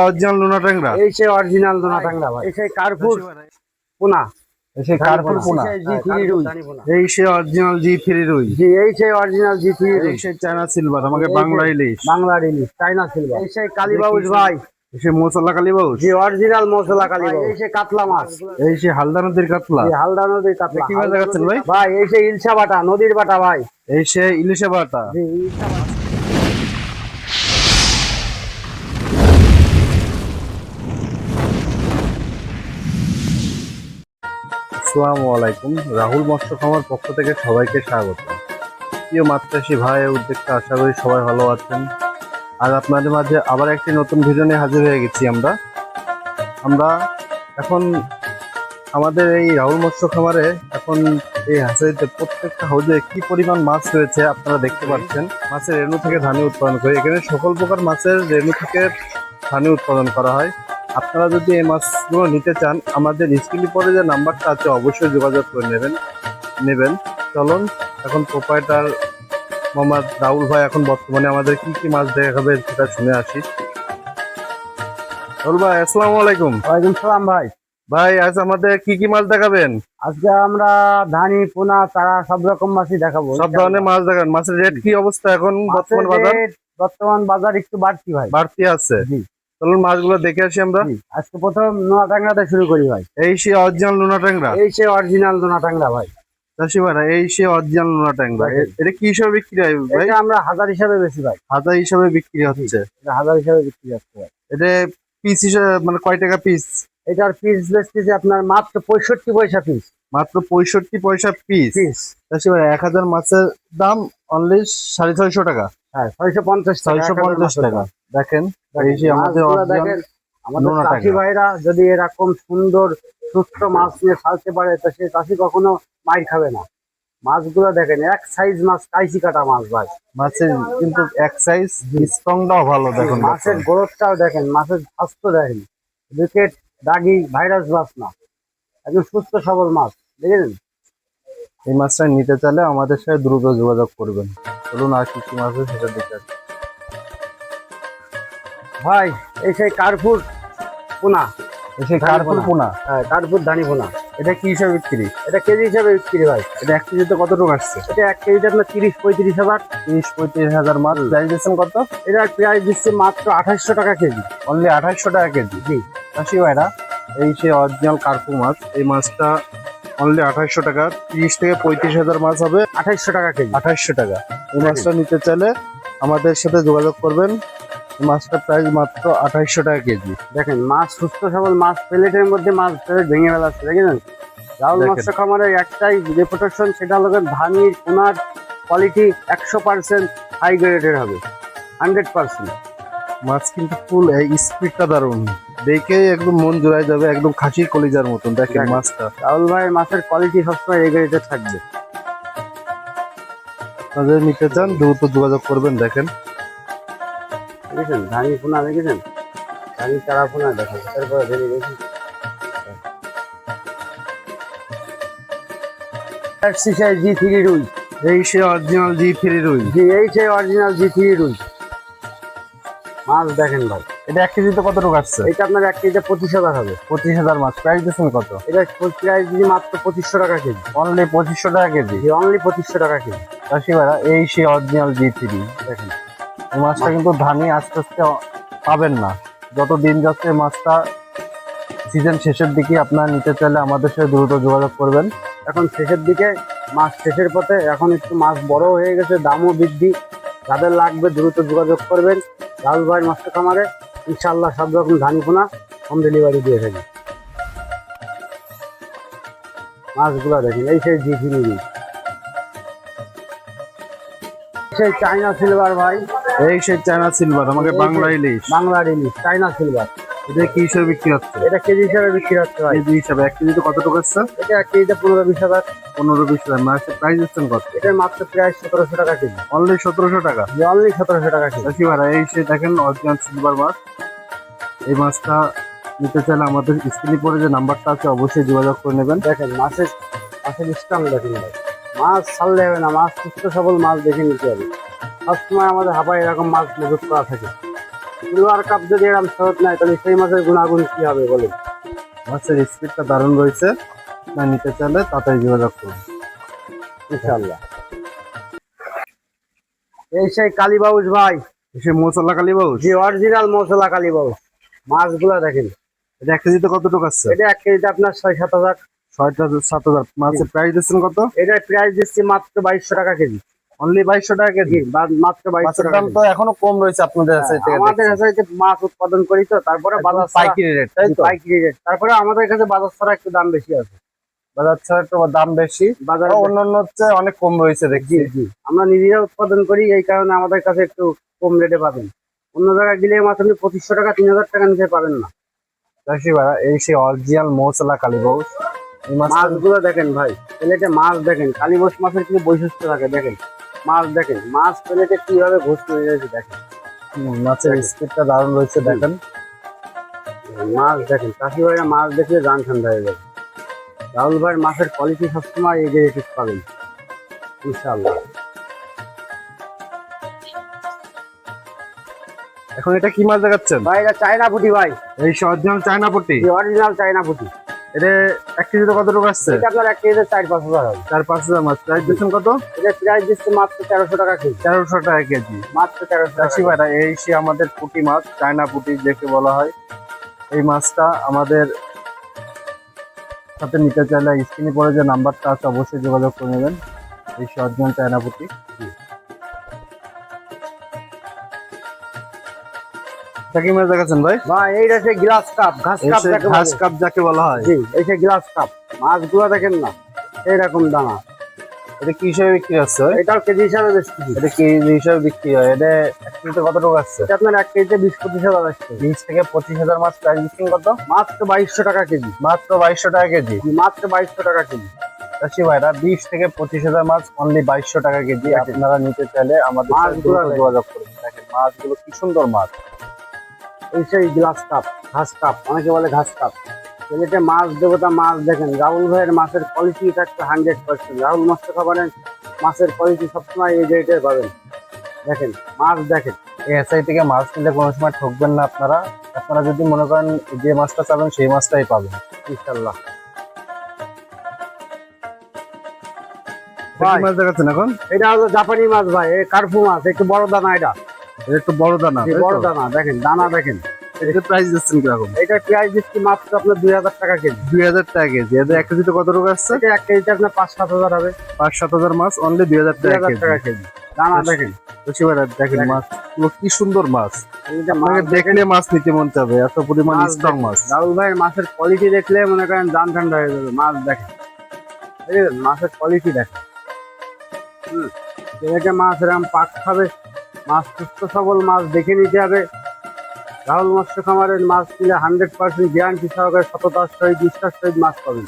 Original Luna ট্যাংরা এই সে original দোনা টাংরা ভাই এই সেই কার্পুর পোনা সেই কার্পুর পোনা জি থ্রি রুই এই সে অরিজিনাল জি থ্রি রুই জি এই সেই অরিজিনাল জি থ্রি রুই এই সে চায়না সিলভার আমাকে বাংলা ইলিশ বাংলা ইলিশ চাইনা সিলভার এই সেই কালীবাউস ভাই এই সে মশলা কালীবাউস জি অরিজিনাল মশলা কালীবাউস এই সে কাতলা মাছ এই সে হালদা নদীর কাতলা জি হালদা নদীর কাতলা কি মাছ দেখাচ্ছেন ভাই? ভাই এই সেই ইলশা বাটা নদীর বাটা ভাই এই সে ইলিশে বাটা জি ইলশা বাটা। আসসালামু আলাইকুম। রাহুল মৎস্য খামার পক্ষ থেকে সবাইকে স্বাগত। প্রিয় মাত্রাসী ভাই উদ্যোগটা আশা করি সবাই ভালো আছেন। আর আপনাদের মাঝে আবার একটি নতুন ভিডিও নিয়ে হাজির হয়ে গেছি আমরা। আমরা এখন আমাদের এই রাহুল মৎস্য খামারে এখন এই হাঁসেতে প্রত্যেকটা হাউজে কি পরিমাণ মাছ রয়েছে আপনারা দেখতে পাচ্ছেন। মাছের রেণু থেকে ধানি উৎপাদন করে, এখানে সকল প্রকার মাছের রেণু থেকে ধানি উৎপাদন করা হয়। আপনারা যদি এই মাছগুলো নিতে চান আমাদের স্ক্রিনে পরে যে নাম্বারটা আছে অবশ্যই যোগাযোগ করে নেবেন। নেবেন। চলুন এখন প্রোপাইটার মোহাম্মদ রাহুল ভাই এখন বর্তমানে আমাদের কি কি মাছ দেখাবে সেটা শুনে আসি। রাহুল ভাই আসসালামু আলাইকুম। ওয়ালাইকুম সালাম ভাই। ভাই আজ আমাদের কি কি মাছ দেখাবেন? আজকে আমরা ধানি পোনা তারা সব রকম মাছই দেখাবো সব ধরনের মাছ দেখাবেন। মাছের রেট কি অবস্থা এখন বর্তমান বাজার? বর্তমান বাজার একটু বাড়তি ভাই। বাড়তি আছে। জি। চলুন মাছগুলো দেখে আসি আমরা। আজকে প্রথম নোয়া টাংরাতে শুরু করি ভাই। এই সে অরিজিনাল লুনা ট্যাংরা এই সে অরিজিনাল নোনা টাংরা ভাই। চাষি ভাইরা এই সে অরিজিনাল লুনা ট্যাংরা এটা কি হিসাবে বিক্রি হয় ভাই? এটা আমরা হাজার হিসাবে বেশি ভাই। হাজার হিসাবে বিক্রি হচ্ছে? হাজার হিসাবে বিক্রি যাচ্ছে ভাই। এটা পিস হিসাবে মানে কয় টাকা পিস এটার পিস বেচতেছে আপনার মাত্র পঁয়ষট্টি পয়সা পিস মাত্র পঁয়ষট্টি পয়সা পিস এক হাজার মাছের দাম অনলি সাড়ে ছয়শো টাকা। হ্যাঁ ছয়শো পঞ্চাশ ছয়শো পঞ্চাশ টাকা। দেখেন এই যে আমাদের চাষি ভাইরা যদি এরকম সুন্দর সুস্থ মাছ নিয়ে ছাড়তে পারে তো সে চাষি কখনো মাইর খাবে না। মাছগুলো দেখেন এক সাইজ মাছ কাইসি কাটা মাছ ভাই। মাছের কিন্তু এক সাইজ স্ট্রংটাও ভালো দেখুন মাছের গ্রোথটাও দেখেন মাছের স্বাস্থ্য দেখেন। উইকেট দাগি ভাইরাস মাছ না। একদম সুস্থ সবল মাছ। দেখেছেন? এই মাছটা নিতে চাইলে আমাদের সাথে দ্রুত যোগাযোগ করবেন। চলুন আর কি কি মাছ সেটা দেখে ভাই এই সেই কার্পুর পোনা। এই সেই কার্পুর পোনা। হ্যাঁ কার্পুর ধানি পোনা। এটা কি হিসাবে বিক্রি? এটা কেজি হিসাবে বিক্রি ভাই। এটা এক কেজিতে কত টাকা আসছে? এটা এক কেজিতে আপনার তিরিশ পঁয়ত্রিশ হাজার। তিরিশ পঁয়ত্রিশ হাজার মাছ। প্রাইস দিচ্ছেন কত? এটা প্রাইস দিচ্ছে মাত্র আঠাশশো টাকা কেজি। অনলি আঠাশশো টাকা কেজি। জি। চাষি ভাইরা এই সে অরিজিনাল কার্পু মাছ এই মাছটা অনলি আঠাশশো টাকা। তিরিশ থেকে পঁয়ত্রিশ হাজার মাছ হবে। আঠাশশো টাকা কেজি। আঠাশশো টাকা। এই মাছটা নিতে চাইলে আমাদের সাথে যোগাযোগ করবেন। মাছটার প্রাইস মাত্র আঠাশশো টাকা কেজি। দেখেন মাছ সুস্থ সবল মাছ প্লেটের মধ্যে মাছ প্লেট ভেঙে ফেলাচ্ছে দেখেছেন? রাহুল দেখেন। মৎস্য খামারের একটাই রেপুটেশন সেটা হলো ধানির কোনার কোয়ালিটি একশো পার্সেন্ট হাই গ্রেডের হবে হান্ড্রেড পার্সেন্ট মাছ কিন্তু ফুল এই স্পিডটা দারুণ। দেখে একদম মন জুড়াই যাবে একদম খাসির কলিজার মতন দেখেন দেখেন। মাছটা। রাহুল ভাইয়ের মাছের কোয়ালিটি সবসময় গ্রেডের থাকবে। আপনাদের নিতে চান দ্রুত যোগাযোগ করবেন দেখেন। দেখেছেন? ধানি পোনা দেখেছেন? ধানি চারা পোনা দেখেন তারপরে ধরে দেখি। জি থ্রি রুই এই সে অরিজিনাল জি থ্রি রুই জি এই সেই অরিজিনাল জি থ্রি রুই মাছ দেখেন ভাই। এটা এক কেজিতে কত টাকা আসছে? এটা আপনার এক কেজিতে পঁচিশ হাজার হবে। পঁচিশ হাজার মাছ প্রাইস দিচ্ছেন কত? এটা প্রাইস দিদি মাত্র পঁচিশশো টাকা কেজি। অনলি পঁচিশশো টাকা কেজি? অনলি পঁচিশশো টাকা কেজি। চাষি ভাইরা এই সে অরিজিনাল জি থ্রি দেখেন। এই মাছটা কিন্তু ধানি আস্তে আস্তে পাবেন না। যত দিন যাচ্ছে মাছটা সিজন শেষের দিকে আপনারা নিতে চাইলে আমাদের সাথে দ্রুত যোগাযোগ করবেন। এখন শেষের দিকে মাছ শেষের পথে এখন একটু মাছ বড় হয়ে গেছে দামও বৃদ্ধি। যাদের লাগবে দ্রুত যোগাযোগ করবেন। রাহুল ভাইয়ের মাছ খামারে। ইনশাল্লাহ সব রকম ধানি পোনা হোম ডেলিভারি দিয়ে থাকি। মাছগুলো দেখেন এই সেই জি থ্রি সেই চাইনা সিলভার ভাই। এই সেই চায়না সিলভার আমাকে বাংলা ইলিশ বাংলা ইলিশ চাইনা সিলভার এটা কি হিসেবে বিক্রি হচ্ছে? এটা কেজি হিসাবে বিক্রি হচ্ছে ভাই। কেজি হিসাবে এক কেজিতে কত টাকা হচ্ছে? এটা এক কেজিতে পনেরো বিশ হাজার। পনেরো বিশ হাজার। মাছের প্রাইস দিচ্ছেন কত? এটার মাত্র প্রায় সতেরোশো টাকা কেজি। অনলি সতেরোশো টাকা? অনলি সতেরোশো টাকা কেজি। চাষি ভাড়া। এই সে দেখেন অরিজিনাল সিলভার মাছ। এই মাছটা নিতে চাইলে আমাদের স্ক্রিনে পরে যে নাম্বারটা আছে অবশ্যই যোগাযোগ করে নেবেন। দেখেন মাছের মাছের স্ট্রং দেখেন ভাই। মাছ ছাড়লে হবে না মাছ সুস্থ সবল মাছ দেখে নিতে হবে। সবসময় আমাদের হাঁপায় এরকম মাছ মজুত করা থাকে। সিলভার কাপ যদি এরকম তাহলে সেই মাছের গুণাগুণ কি হবে বলে মাছের স্পিডটা দারুণ রয়েছে। না নিতে চাইলে তাড়াতাড়ি যোগাযোগ করুন। ইনশাল্লাহ এই সেই কালীবাউস ভাই। সে মশলা কালী বাবু যে অরিজিনাল মশলা কালীবাউস মাছগুলো দেখেন। এটা এক কেজিতে কত টাকা আছে এটা এক কেজিতে আপনার ছয় সাত হাজার। ছয়টা সাত হাজার। মাছের প্রাইস দিচ্ছেন কত? এটার প্রাইস দিচ্ছি মাত্র বাইশশো টাকা কেজি। অনলি বাইশশো টাকা কেজি মাত্র বাইশশো মাছের টাকা দাম তো এখনও কম রয়েছে আপনাদের কাছে আমাদের কাছে মাছ উৎপাদন করি তো তারপরে বাজার পাইকারি রেট তাই তো পাইকারি রেট তারপরে আমাদের কাছে বাজার ছাড়া একটু দাম বেশি আছে। বাজার ছাড়া একটু দাম বেশি। বাজারে অন্যান্য হচ্ছে অনেক কম রয়েছে দেখছি। আমরা নিজেরা উৎপাদন করি এই কারণে আমাদের কাছে একটু কম রেটে পাবেন। অন্য জায়গায় গেলে মাছ আপনি পঁচিশশো টাকা তিন হাজার টাকা নিতে পারেন না। চাষি ভাড়া এই সেই অরিজিনাল মশলা কালী বাবু মাছ মাছগুলো দেখেন ভাই প্লেটে মাছ দেখেন কালীবোস মাছের কিছু বৈশিষ্ট্য থাকে দেখেন। মাছ দেখেন মাছ প্লেটে কীভাবে ঘুরতে হয়ে গেছে দেখেন। মাছের স্পিডটা দারুণ রয়েছে দেখেন। মাছ দেখেন চাষি ভাইরা মাছ দেখলে গান ঠান্ডা হয়ে যাবে। রাহুল ভাইয়ের মাছের কোয়ালিটি সবসময় এগিয়ে রেখে পাবেন। ইনশাআল্লাহ। এখন এটা কি মাছ দেখাচ্ছেন? ভাই এটা চায়না পুঁটি ভাই। এই অরিজিনাল চায়না পট্টি অরিজিনাল চায়না পুঁটি। এটা এক কেজিতে কত টাকা আসছে? আপনার এক কেজিতে চার পাঁচ হাজার হবে। চার পাঁচ হাজার মাছ প্রাইস দিচ্ছেন কত? এটা প্রাইস দিচ্ছে মাত্র তেরোশো টাকা কেজি। তেরোশো টাকা কেজি। মাত্র তেরোশো টাকা চাষি ভাইরা এই সে আমাদের পুঁটি মাছ চায়না পুঁটি যাকে বলা হয় এই মাছটা আমাদের সাথে নিতে চাইলে স্ক্রিনে পরে যে নাম্বারটা আছে অবশ্যই যোগাযোগ করে নেবেন। এই সে চায়না পুঁটি। কি মাছ দেখাচ্ছেন ভাই? ভাই এইটা হচ্ছে গ্লাস কাপ ঘাস কাপ যাকে ঘাস কাপ যাকে বলা হয়। জি এই যে গ্লাস কাপ মাছগুলো দেখেন না এইরকম দানা। এটা কি হিসাবে বিক্রি হচ্ছে? এটাও কেজি হিসাবে বেচতেছি এটা কেজি হিসাবে বিক্রি হয়? এটা এক কেজিতে কত টাকা আসছে? এটা আপনার এক কেজিতে বিশ পঁচিশ হাজার আসছে। বিশ থেকে পঁচিশ হাজার মাছ প্রাইস বিক্রি কত? মাত্র বাইশশো টাকা কেজি। মাত্র বাইশশো টাকা কেজি? মাত্র বাইশশো টাকা কেজি। চাষি ভাইরা বিশ থেকে পঁচিশ হাজার মাছ অনলি বাইশশো টাকা কেজি। আপনারা নিতে চাইলে আমাদের। যোগাযোগ করুন। দেখেন মাছগুলো কি সুন্দর মাছ। এই সেই গ্লাস কাপ ঘাস কাপ অনেকে বলে ঘাস কাপ প্লেটে মাছ দেবতা মাছ দেখেন রাহুল ভাইয়ের মাছের কোয়ালিটি থাকছে হান্ড্রেড পার্সেন্ট রাহুল মৎস্য খাবারের মাছের কোয়ালিটি সবসময় এই রেটে পাবেন। দেখেন মাছ দেখেন। এই এসআই থেকে মাছ কিনলে কোনো সময় ঠকবেন না আপনারা। আপনারা যদি মনে করেন যে মাছটা চাবেন সেই মাছটাই পাবেন। ইনশাল্লাহ মাছ দেখাচ্ছেন এখন? এটা হলো জাপানি মাছ ভাই কার্পু মাছ একটু বড় দানা এটা। একটু বড় দানা বড় দানা দেখেন দানা দেখেন। এটা প্রাইস দিচ্ছেন কীরকম? এটা পেঁয়াজ দিচ্ছি মাত্র আপনার দুই হাজার টাকা কেজি। দুই হাজার টাকা কেজি। এদের এক কেজিতে কত টাকা আসছে? এক কেজিতে আপনার পাঁচ সাত হাজার হবে। পাঁচ সাত হাজার মাছ অনলি দুই হাজার টাকা কেজি। দানা দেখেন। মাছ কি সুন্দর মাছ। আপনাকে দেখলে মাছ নিতে মন চাবে এত পরিমাণ মাছ স্ট্রং মাছ। রাহুল ভাইয়ের মাছের কোয়ালিটি দেখলে মনে করেন দাম ঠান্ডা হয়ে যাবে মাছ দেখেন? মাছের কোয়ালিটি দেখেন। হুম মাছ এরকম পাক খাবে। মাছ সুস্থ সবল মাছ দেখে নিতে হবে। রাহুল মৎস্য খামারের মাছ কিনে হান্ড্রেড পার্সেন্ট গ্যারান্টি সহকারে সততার সহিত বিশ্বাস সহিত মাছ পাবেন।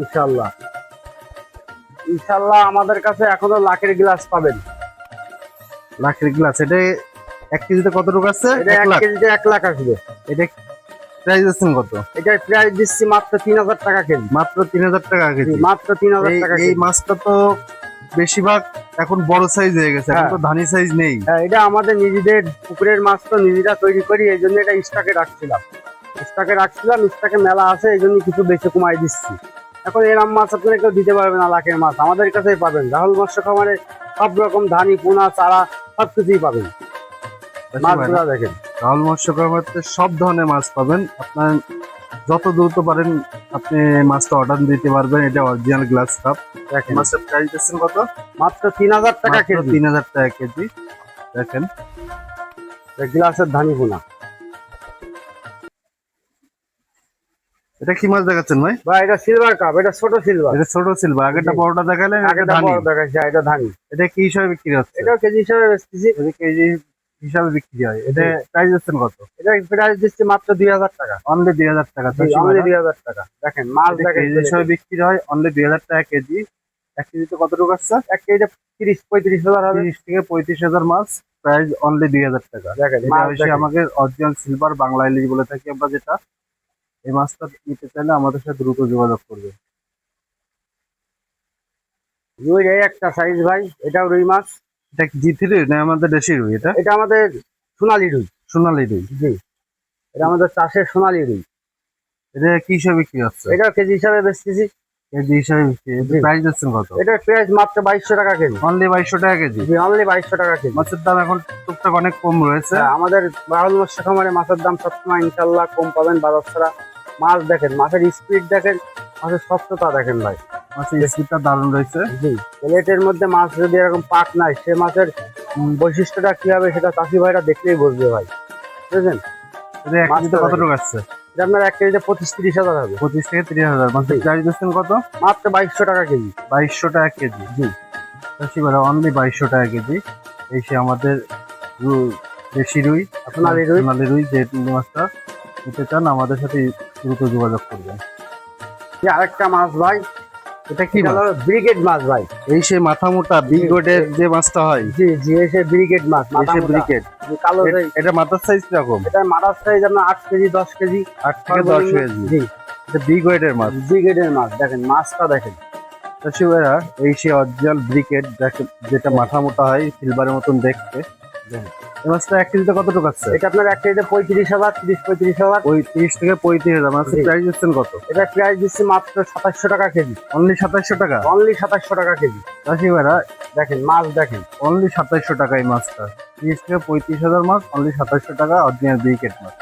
ইনশাল্লাহ ইনশাল্লাহ আমাদের কাছে এখনও লাখের গ্লাস পাবেন। লাখের গ্লাস এটা এক কেজিতে কত টাকা আছে? এটা এক কেজিতে এক লাখ আসবে। এটা প্রাইস আছেন কত? এটার প্রাইস দিচ্ছি মাত্র তিন হাজার টাকা কেজি। মাত্র তিন হাজার টাকা কেজি। মাত্র তিন হাজার টাকা এই কেজি। মাছটা তো বেশিরভাগ এখন বড় সাইজ হয়ে গেছে এখন হ্যাঁ। তো ধানি সাইজ নেই। হ্যাঁ এটা আমাদের নিজেদের পুকুরের মাছ তো নিজেরা তৈরি করি এই জন্য এটা স্টকে রাখছিলাম। স্টকে রাখছিলাম স্টকে মেলা আছে এই জন্য কিছু বেশি কমাই দিচ্ছি। এখন এরম মাছ আপনারা কেউ দিতে পারবেন না লাখের মাছ। আমাদের কাছেই পাবেন। রাহুল মৎস্য খামারে সব রকম ধানি পোনা চারা সব কিছুই পাবেন মাছগুলো দেখেন। রাহুল মৎস্য খামারতে সব ধরনের মাছ পাবেন। আপনার যত দ্রুত পারেন আপনি মাছটা অর্ডার দিতে পারবেন এটা অরিজিনাল গ্লাস কাপ দেখেন। মাছের প্রাইস দিচ্ছেন কত? মাত্র তিন হাজার টাকা কেজি। তিন হাজার টাকা কেজি। দেখেন। গ্লাসের ধানি পোনা এটা কি মাছ দেখাচ্ছেন ভাই? বা এটা সিলভার কাপ এটা ছোট সিলভার এটা ছোট সিলভার আগেরটা জি। বড়টা দেখালেন আগেটা বড় দেখাচ্ছে এটা ধানি। এটা কি হিসাবে বিক্রি হচ্ছে? এটা কেজি হিসাবে বেচতেছি। কেজি হিসাবে বিক্রি হয়। এটা প্রাইস দিচ্ছেন কত? এটা প্রাইস দিচ্ছি মাত্র দুই হাজার টাকা। অনলি দুই হাজার টাকা অনলি দুই হাজার টাকা। দেখেন মাছ দেখেন। হিসাবে বিক্রি হয় অনলি দুই হাজার টাকা কেজি। এক কেজিতে কত টাকা আসছে? এক কেজিতে তিরিশ পঁয়ত্রিশ হাজার হবে। তিরিশ থেকে পঁয়ত্রিশ হাজার মাছ প্রাইস অনলি দুই হাজার টাকা। দেখেন আমাকে অরিজিনাল সিলভার বাংলা ইলিশ বলে থাকি আমরা যেটা এই মাছটা নিতে চাইলে আমাদের সাথে দ্রুত যোগাযোগ করবে রুই একটা সাইজ ভাই এটাও রুই মাছ। এটা জি থ্রি না আমাদের দেশি রুই এটা? এটা আমাদের সোনালি রুই। সোনালি রুই। জি। এটা আমাদের চাষের সোনালি রুই। এটা কি হিসাবে বিক্রি হচ্ছে এটা কেজি হিসাবে বেচতেছি কেজি। হিসাবে। প্রাইস দিচ্ছেন কত? এটার প্রাইস মাত্র বাইশশো টাকা কেজি। অনলি বাইশশো টাকা কেজি? জি অনলি বাইশশো টাকা কেজি। মাছের দাম এখন টুকটাক অনেক কম রয়েছে। হ্যাঁ, আমাদের বাহুল মৎস্য খামারে মাছের দাম সবসময় ইনশাল্লাহ কম পাবেন। বাজার ছাড়া মাছ দেখেন মাছের স্পিড দেখেন মাছের স্বচ্ছতা দেখেন ভাই। মাছের স্পিডটা দারুণ রয়েছে। জি প্লেটের মধ্যে মাছ যদি এরকম পাক নাই সে মাছের বৈশিষ্ট্যটা কি হবে সেটা চাষি ভাইরা দেখলেই বুঝবে ভাই। বুঝলেন? এটা এক কেজিতে মাছটা কত টাকা আসছে? আপনার এক কেজিতে পঁচিশ তিরিশ হাজার হবে। পঁচিশ থেকে তিরিশ হাজার। মাছের জি। প্রাইস দিচ্ছেন কত? মাত্র বাইশশো টাকা কেজি। বাইশশো টাকা কেজি। জি। চাষি বেড়া অনলি বাইশশো টাকা কেজি। এই সে আমাদের দেশি রুই সোনালি রুই? সোনালি রুই যে মাছটা নিতে চান আমাদের সাথে দ্রুত যোগাযোগ করবেন। এই আরেকটা মাছ ভাই এটা কি ব্রিগেড মাছ ভাই। এই সে মাথা মোটা। গোটের যে মাছটা হয়? জি জি এসে ব্রিগেড মাছ মোটা। ব্রিকেট কালো এটা মাথার সাইজ কীরকম? এটা মাথার সাইজ আপনার আট কেজি দশ কেজি। আট থেকে দশ কেজি। জি। এটা ওয়েটের মাছ। ব্রিগেডের মাছ দেখেন মাছটা দেখেন। চাষি ভাইরা এই সে অরিজিনাল ব্রিকেট যেটা মাথা মোটা হয় সিলভারের মতন দেখতে। এই মাছটা এক কেজিতে কত টাকা আছে? এটা আপনার এক কেজিতে পঁয়ত্রিশ হাজার তিরিশ পঁয়ত্রিশ হাজার। থেকে পঁয়ত্রিশ হাজার মাছের প্রাইস দিচ্ছেন কত? এটা প্রাইস দিচ্ছি মাত্র সাতাশশো টাকা কেজি। অনলি সাতাশশো টাকা? অনলি সাতাশশো টাকা কেজি। চাষি ভাইরা দেখেন মাছ দেখেন। অনলি সাতাশশো টাকা এই মাছটা। তিরিশ থেকে পঁয়ত্রিশ হাজার মাছ অনলি সাতাশশো টাকা অরিজিনাল মাছ।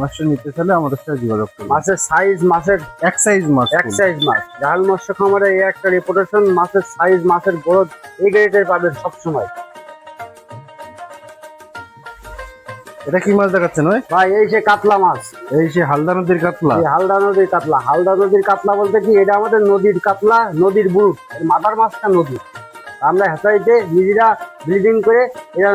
মাছটা নিতে চাইলে আমাদের সাথে যোগাযোগ করুন। মাছের সাইজ মাছের এক সাইজ মাছ এক সাইজ মাছ। জাল মৎস্য খামারে এই একটা রেপুটেশন মাছের সাইজ মাছের গ্রোথ এই গ্রেডের পাবেন সবসময়। এটা কি মাছ দেখাচ্ছেন ওই ভাই এই যে কাতলা মাছ। এই সে হালদা নদীর কাতলা। এই হালদা নদীর কাতলা। হালদা নদীর কাতলা বলতে কি এটা আমাদের নদীর কাতলা নদীর বুট মাথার মাছটা নদী। আমরা হেঁচাইতে নিজেরা ব্লিডিং করে এটা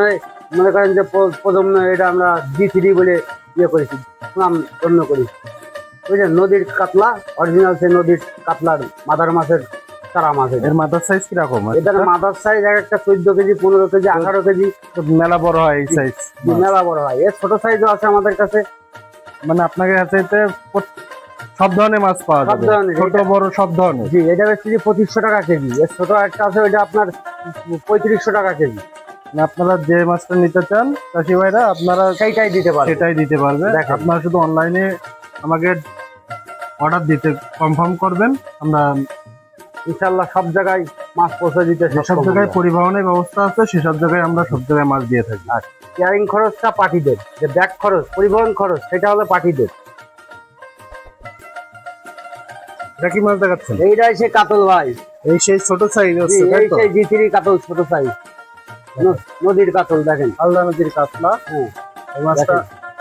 মনে করেন যে প্র- প্রজন্ম এটা আমরা জি থ্রি বলে ইয়ে করেছি নাম গণ্য করি। বুঝলেন? নদীর কাতলা অরিজিনাল সে নদীর কাতলার মাথার মাছের চারা মাছ এর মাথার সাইজ কীরকম? এটার মাথার সাইজ এক একটা চোদ্দ কেজি পনেরো কেজি আঠারো কেজি। মেলা বড় হয় এই সাইজ মেলা বড় হয়। এর ছোট সাইজও আছে আমাদের কাছে। মানে আপনাকে কাছে সব ধরনের মাছ পাওয়া যাবে। ছোট বড় সব ধরনের। জি এটা বেশি পঁচিশশো টাকা কেজি। এর ছোট একটা আছে ওইটা আপনার পঁয়ত্রিশশো টাকা কেজি। মানে আপনারা যে মাছটা নিতে চান চাষি ভাইরা আপনারা সেইটাই দিতে পারবে। সেটাই দিতে পারবে। আপনারা শুধু অনলাইনে আমাকে অর্ডার দিতে কনফার্ম করবেন। আমরা ইনশাল্লাহ সব জায়গায় মাছ পৌঁছে দিতে সক্ষম জায়গায় পরিবহনের ব্যবস্থা আছে সেসব জায়গায় আমরা সব জায়গায় মাছ দিয়ে থাকি। আর কেয়ারিং খরচটা পার্টিদের যে ব্যাগ খরচ পরিবহন খরচ সেটা হলো পার্টিদের। এটা কি মাছ দেখাচ্ছেন? এইটাই সে কাতল ভাই। এই সেই ছোট সাইজ হচ্ছে এই সেই জি থ্রি কাতল ছোট সাইজ নদীর কাতল দেখেন। আলদা নদীর কাতলা। এই মাছটা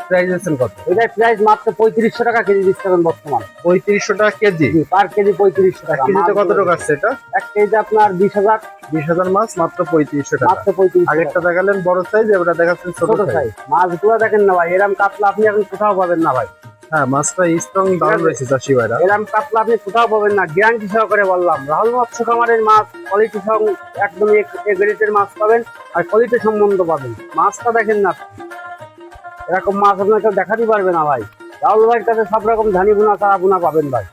প্রাইস কত? এটার প্রাইস মাত্র পঁয়ত্রিশশো টাকা কেজি দিচ্ছে বর্তমান। পঁয়ত্রিশশো টাকা কেজি? পার কেজি পঁয়ত্রিশশো টাকা। কেজিতে কত টাকা আসছে এটা? এক কেজি আপনার বিশ হাজার। বিশ হাজার মাছ মাত্র পঁয়ত্রিশশো টাকা। মাত্র পঁয়ত্রিশ আগেরটা দেখালেন বড় সাইজ এবারে দেখাচ্ছেন ছোট সাইজ মাছগুলো দেখেন না ভাই এরম কাতলা আপনি এখন কোথাও পাবেন না ভাই। হ্যাঁ মাছটা স্ট্রং দাম রয়েছে চাষি ভাইরা। এরম কাতলা আপনি কোথাও পাবেন না। গ্যারান্টি সহকারে বললাম রাহুল মৎস্য খামারের মাছ কোয়ালিটি সহ একদম এ গ্রেডের মাছ পাবেন আর কোয়ালিটি সম্বন্ধ পাবেন। মাছটা দেখেন না। আপনি। এরকম মাছ আপনার কেউ দেখাতেই পারবে না ভাই। রাহুল ভাইয়ের কাছে সব রকম ধানি বুনা চারা বুনা পাবেন ভাই।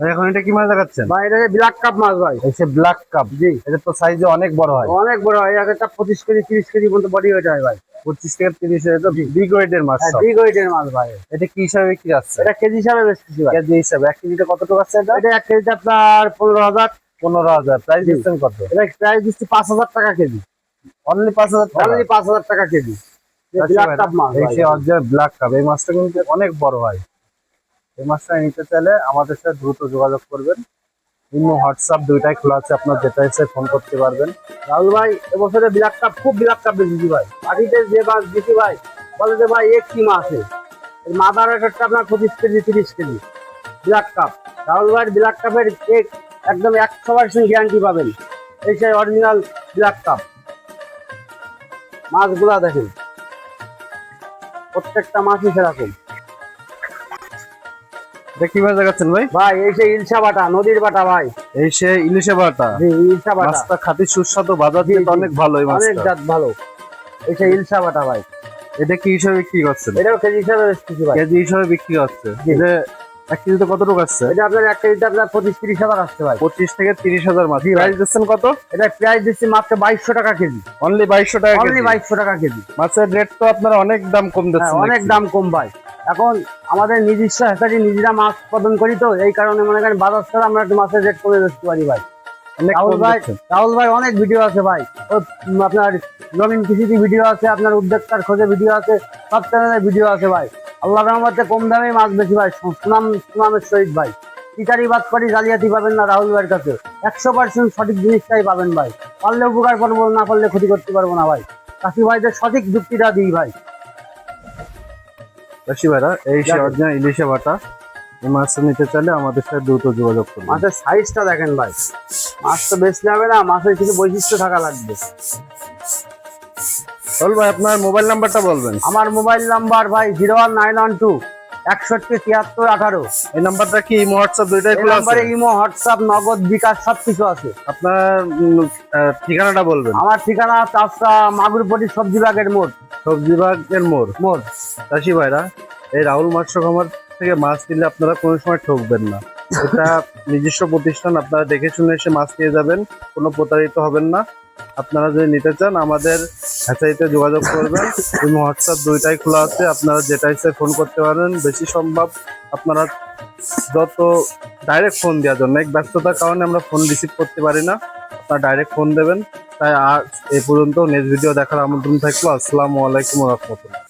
এখন এটা কি মাছ দেখাচ্ছেন? ভাই এটা ব্ল্যাক কাপ মাছ ভাই। এই ব্ল্যাক কাপ জি। এটা তো সাইজে অনেক বড় হয়। অনেক বড় হয় একটা পঁচিশ কেজি তিরিশ কেজি পর্যন্ত বডি ওয়েট হয় ভাই। পঁচিশ থেকে তিরিশ এটা বিগ ওয়েটের মাছ হ্যাঁ বিগ ওয়েটের মাছ ভাই। এটা কি হিসাবে বিক্রি আছে এটা কেজি হিসাবে বেচতেছি ভাই। কেজি হিসাবে। এক কেজিতে কত টাকা আছে এটা? এটা এক কেজিতে আপনার পনেরো হাজার। পনেরো হাজার। প্রাইস দিচ্ছেন কত? এটা প্রাইস দিচ্ছি পাঁচ হাজার টাকা কেজি। অনলি পাঁচ হাজার অনলি পাঁচ হাজার টাকা কেজি। ব্ল্যাক কাপ মাছ এই এই মাছটা কিন্তু অনেক বড় হয় এই মাছটা নিতে চাইলে আমাদের সাথে দ্রুত যোগাযোগ করবেন। ইমো হোয়াটসঅ্যাপ দুইটাই খোলা আছে আপনার যেটা ফোন করতে পারবেন। রাহুল ভাই এবছরে ব্ল্যাক কাপ খুব ব্ল্যাক কাপ বেশি ভাই। পার্টিতে যে মাছ দিছি ভাই বলে যে ভাই এক কি মাছ এর মাদার একটা আপনার পঁচিশ কেজি তিরিশ কেজি। ব্ল্যাক কাপ রাহুল ভাইয়ের ব্ল্যাক কাপের কেক একদম একশো পার্সেন্ট গ্যারান্টি পাবেন। এই সেই অরিজিনাল ব্ল্যাক কাপ মাছগুলা দেখেন। প্রত্যেকটা মাছই সেরকম। এটা কি মাছ দেখাচ্ছেন ভাই? ভাই এই সেই ইলশা বাটা নদীর বাটা ভাই। এই সে ইলিশে বাটা। জি ইলশা বাটা। মাছটা খাতি সুস্বাদু বাজার থেকে জি। অনেক ভালো এই অনেক জাত ভালো। এই সেই ইলশা বাটা ভাই। এটা কি হিসাবে বিক্রি করছেন? এটাও কেজি হিসাবে বেচতেছি ভাই। কেজি হিসাবে বিক্রি হচ্ছে জি। এক কেজিতে কতটুকু আসছে? এটা আপনার এক কেজিতে আপনার পঁচিশ তিরিশ হাজার আসতে ভাই পঁচিশ থেকে তিরিশ হাজার মাছ। প্রাইস দিচ্ছেন কত? এটা প্রাইস দিচ্ছি মাত্র বাইশশো টাকা কেজি। অনলি বাইশশো টাকা অনলি বাইশশো টাকা কেজি। মাছের রেট তো আপনারা অনেক দাম কম হ্যাঁ, দিচ্ছেন অনেক দাম কম ভাই। এখন আমাদের নিজস্ব হ্যাচারি নিজেরা মাছ উৎপাদন করি তো এই কারণে মনে করেন বাজার ছাড়া আমরা একটু মাছের রেট কমে বেচতে পারি ভাই। রাহুল ভাই। রাহুল ভাই অনেক ভিডিও আছে ভাই। আপনার রঙিন কৃষিতে ভিডিও আছে আপনার উদ্যোক্তার খোঁজে ভিডিও আছে সব চ্যানেলে ভিডিও আছে ভাই। আল্লাহ রহমতে কম দামে মাছ বেশি ভাই সুনাম সুনামের সহিত ভাই। টিকারি বাদ করি জালিয়াতি পাবেন না রাহুল ভাইয়ের কাছে। একশো পার্সেন্ট সঠিক জিনিসটাই পাবেন ভাই। পারলে উপকার করব না পারলে ক্ষতি করতে পারব না ভাই। চাষি ভাইদের সঠিক যুক্তিটা দিই ভাই। চাষি ভাইরা এই সে দেখেন। অরিজিনাল ইলিশে বাটা। এই মাছটা নিতে চাইলে আমাদের সাথে দ্রুত যোগাযোগ করুন মাছের সাইজটা দেখেন ভাই। মাছ তো বেচলে হবে না মাছের কিছু বৈশিষ্ট্য থাকা লাগবে। চল ভাই আপনার মোবাইল নাম্বারটা বলবেন। আমার মোবাইল নাম্বার ভাই zero one nine one two একষট্টি তিয়াত্তর আঠারো। এই নাম্বারটা কি ইমো হোয়াটসঅ্যাপ দুইটাই খোলা আছে? ইমো হোয়াটসঅ্যাপ নগদ বিকাশ সবকিছু আছে। আপনার ঠিকানাটা বলবেন। আমার ঠিকানা চাষটা মাগুরপটি সবজি বাগের মোড়। সবজি বাগের মোড়? মোড়। চাষি ভাইরা এই রাহুল খামার থেকে মাছ কিনলে আপনারা কোনো সময় ঠকবেন না। এটা নিজস্ব প্রতিষ্ঠান আপনারা দেখে শুনে এসে মাছ নিয়ে যাবেন কোনো প্রতারিত হবেন না। আপনারা যদি নিতে চান, আমাদের হ্যাচাইতে যোগাযোগ করবেন। এবং হোয়াটসঅ্যাপ দুইটাই খোলা আছে। আপনারা যেটা ইচ্ছে ফোন করতে পারেন বেশি সম্ভব আপনারা যত ডাইরেক্ট ফোন দেওয়ার জন্য। এক ব্যস্ততার কারণে আমরা ফোন রিসিভ করতে পারি না। আপনারা ডাইরেক্ট ফোন দেবেন। তাই আর এ পর্যন্ত নেক্সট ভিডিও দেখার আমন্ত্রণ থাকল। আসসালামু আলাইকুম রহমতুল্লাহ।